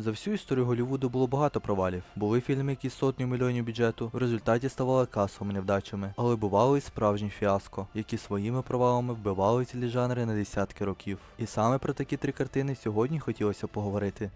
За всю історію Голлівуду було багато провалів. Були фільми, які сотню мільйонів бюджету в результаті ставали касовими невдачами, але бували і справжні фіаско, які своїми провалами вбивали цілі жанри на десятки років. І саме про такі три картини сьогодні хотілося поговорити.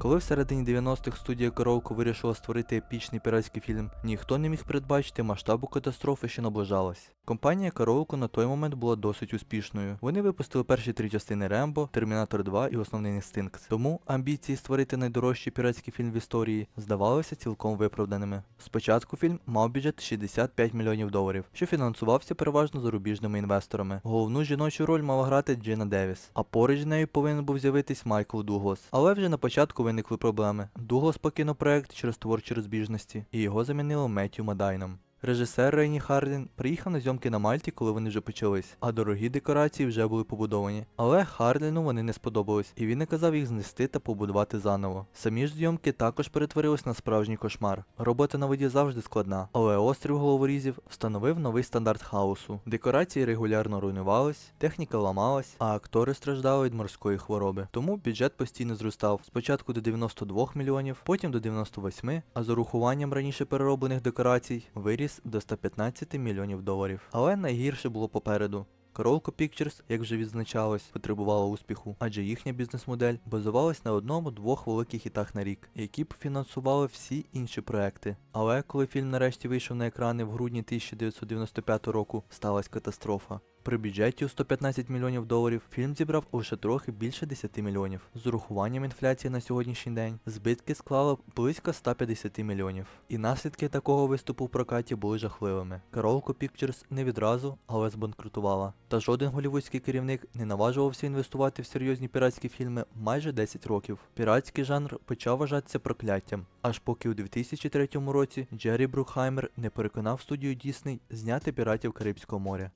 Коли в середині 90-х студія Коровко вирішила створити епічний піратський фільм, ніхто не міг передбачити масштабу катастрофи, що наближалась. Компанія Коровко на той момент була досить успішною. Вони випустили перші три частини Рембо, Термінатор 2 і Основний інстинкт. Тому амбіції створити найдорожчий піратський фільм в історії здавалися цілком виправданими. Спочатку фільм мав бюджет 65 мільйонів доларів, що фінансувався переважно зарубіжними інвесторами. Головну жіночу роль мала грати Джина Девіс, а поруч з нею повинен був з'явитись Майкл Дуглас. Але вже на початку виникли проблеми. Дуглас покинув проект через творчі розбіжності, і його замінило Меттю Мадайном. Режисер Рейні Хардін приїхав на зйомки на Мальті, коли вони вже почались, а дорогі декорації вже були побудовані. Але Хардіну вони не сподобались, і він наказав їх знести та побудувати заново. Самі ж зйомки також перетворились на справжній кошмар. Робота на воді завжди складна, але острів головорізів встановив новий стандарт хаосу. Декорації регулярно руйнувались, техніка ламалась, а актори страждали від морської хвороби. Тому бюджет постійно зростав спочатку до 92 мільйонів, потім до 98, а з урахуванням раніше перероблених декорацій виріс до 115 мільйонів доларів. Але найгірше було попереду. Королко Pictures, як вже відзначалось, потребувала успіху, адже їхня бізнес-модель базувалась на одному-двох великих хітах на рік, які б фінансували всі інші проекти. Але коли фільм нарешті вийшов на екрани в грудні 1995 року, сталася катастрофа. При бюджеті у 115 мільйонів доларів фільм зібрав лише трохи більше 10 мільйонів. З урахуванням інфляції на сьогоднішній день збитки склали близько 150 мільйонів. І наслідки такого виступу в прокаті були жахливими. Королко Pictures не відразу, але збанкрутувала. Та жоден голівудський керівник не наважувався інвестувати в серйозні піратські фільми майже 10 років. Піратський жанр почав вважатися прокляттям, аж поки у 2003 році Джері Брукхаймер не переконав студію Дісней зняти піратів Карибського моря.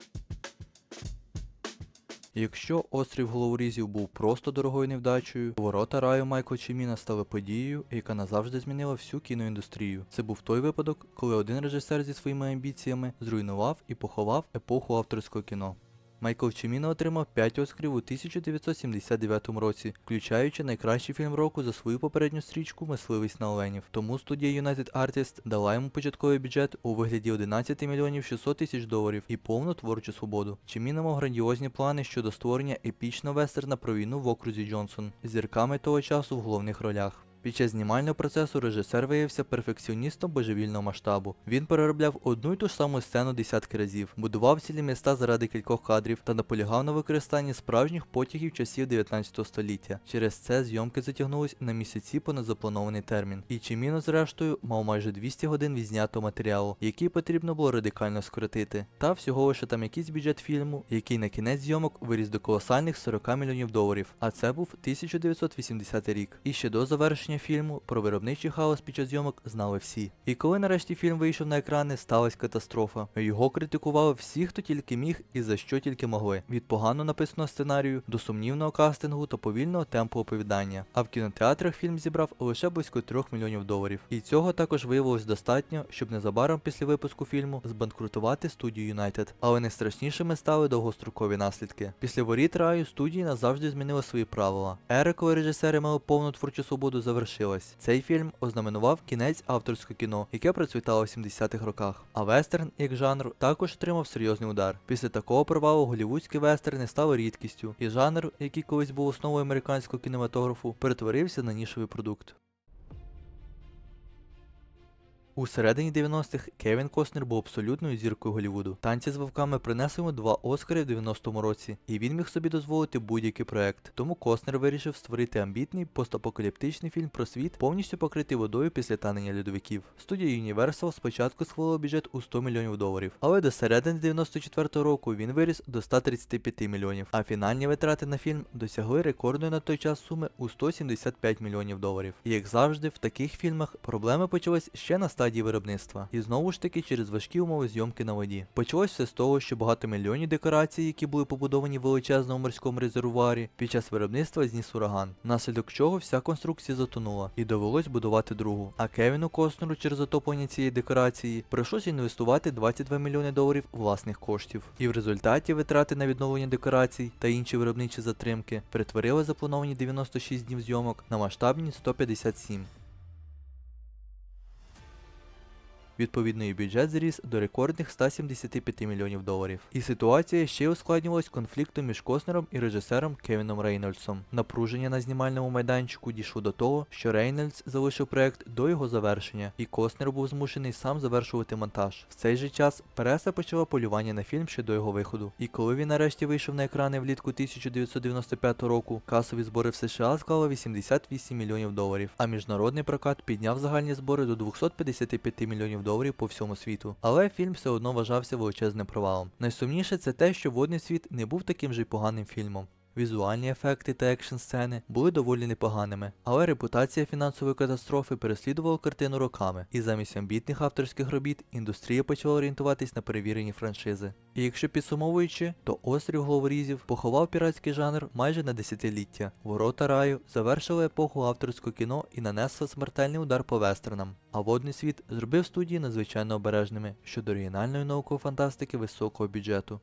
Якщо острів головорізів був просто дорогою невдачею, ворота раю Майкла Чиміна стали подією, яка назавжди змінила всю кіноіндустрію. Це був той випадок, коли один режисер зі своїми амбіціями зруйнував і поховав епоху авторського кіно. Майкл Чиміно отримав 5 Оскарів у 1979 році, включаючи найкращий фільм року за свою попередню стрічку Мисливість на оленів. Тому студія United Artists дала йому початковий бюджет у вигляді 11 мільйонів 600 тисяч доларів і повну творчу свободу. Чиміно мав грандіозні плани щодо створення епічного вестерна про війну в окрузі Джонсон зірками того часу в головних ролях. Під час знімального процесу режисер виявився перфекціоністом божевільного масштабу. Він переробляв одну й ту ж саму сцену десятки разів, будував цілі міста заради кількох кадрів та наполягав на використанні справжніх потягів часів 19 століття. Через це зйомки затягнулись на місяці понад запланований термін. І Чиміно, зрештою, мав майже 200 годин відзнятого матеріалу, який потрібно було радикально скоротити. Та всього лише там якийсь бюджет фільму, який на кінець зйомок виріс до колосальних 40 мільйонів доларів. А це був 1980 рік. І ще до завершення фільму про виробничий хаос під час зйомок знали всі. І коли нарешті фільм вийшов на екрани, сталася катастрофа. Його критикували всі, хто тільки міг і за що тільки могли. Від погано написаного сценарію до сумнівного кастингу та повільного темпу оповідання. А в кінотеатрах фільм зібрав лише близько 3 мільйонів доларів. І цього також виявилось достатньо, щоб незабаром після випуску фільму збанкрутувати студію United. Але найстрашнішими стали довгострокові наслідки. Після воріт раю студії назавжди змінили свої правила. Ера, коли режисери мали повну творчу свободу, завершилась. Цей фільм ознаменував кінець авторського кіно, яке процвітало в 70-х роках. А вестерн, як жанр, також отримав серйозний удар. Після такого провалу голівудські вестерни стали рідкістю, і жанр, який колись був основою американського кінематографу, перетворився на нішовий продукт. У середині 90-х Кевін Костнер був абсолютною зіркою Голлівуду. Танці з вовками принесли йому два Оскари в 90-му році, і він міг собі дозволити будь-який проект. Тому Костнер вирішив створити амбітний постапокаліптичний фільм про світ, повністю покритий водою після танення льодовиків. Студія Universal спочатку схвалила бюджет у 100 мільйонів доларів, але до середини 94-го року він виріс до 135 мільйонів, а фінальні витрати на фільм досягли рекордної на той час суми у 175 мільйонів доларів. І як завжди, в таких фільмах проблеми почались ще на стадії виробництва, і знову ж таки через важкі умови зйомки на воді. Почалось все з того, що багатомільйонні декорації, які були побудовані в величезному морському резервуарі, під час виробництва зніс ураган, внаслідок чого вся конструкція затонула, і довелось будувати другу. А Кевіну Костнеру через затоплення цієї декорації прийшлось інвестувати 22 мільйони доларів власних коштів. І в результаті витрати на відновлення декорацій та інші виробничі затримки перетворили заплановані 96 днів зйомок на масштабні 157. Відповідно, і бюджет зріс до рекордних 175 мільйонів доларів. І ситуація ще й ускладнювалась конфліктом між Коснером і режисером Кевіном Рейнольдсом. Напруження на знімальному майданчику дійшло до того, що Рейнольдс залишив проект до його завершення, і Коснер був змушений сам завершувати монтаж. В цей же час преса почала полювання на фільм ще до його виходу. І коли він нарешті вийшов на екрани влітку 1995 року, касові збори в США склали 88 мільйонів доларів, а міжнародний прокат підняв загальні збори до 255 мільйонів доларів по всьому світу. Але фільм все одно вважався величезним провалом. Найсумніше це те, що водний світ не був таким же й поганим фільмом. Візуальні ефекти та екшн сцени були доволі непоганими, але репутація фінансової катастрофи переслідувала картину роками, і замість амбітних авторських робіт індустрія почала орієнтуватись на перевірені франшизи. І якщо підсумовуючи, то острів головорізів поховав піратський жанр майже на десятиліття. Ворота раю завершили епоху авторського кіно і нанесли смертельний удар по вестернам. А водний світ зробив студії надзвичайно обережними щодо оригінальної наукової фантастики високого бюджету.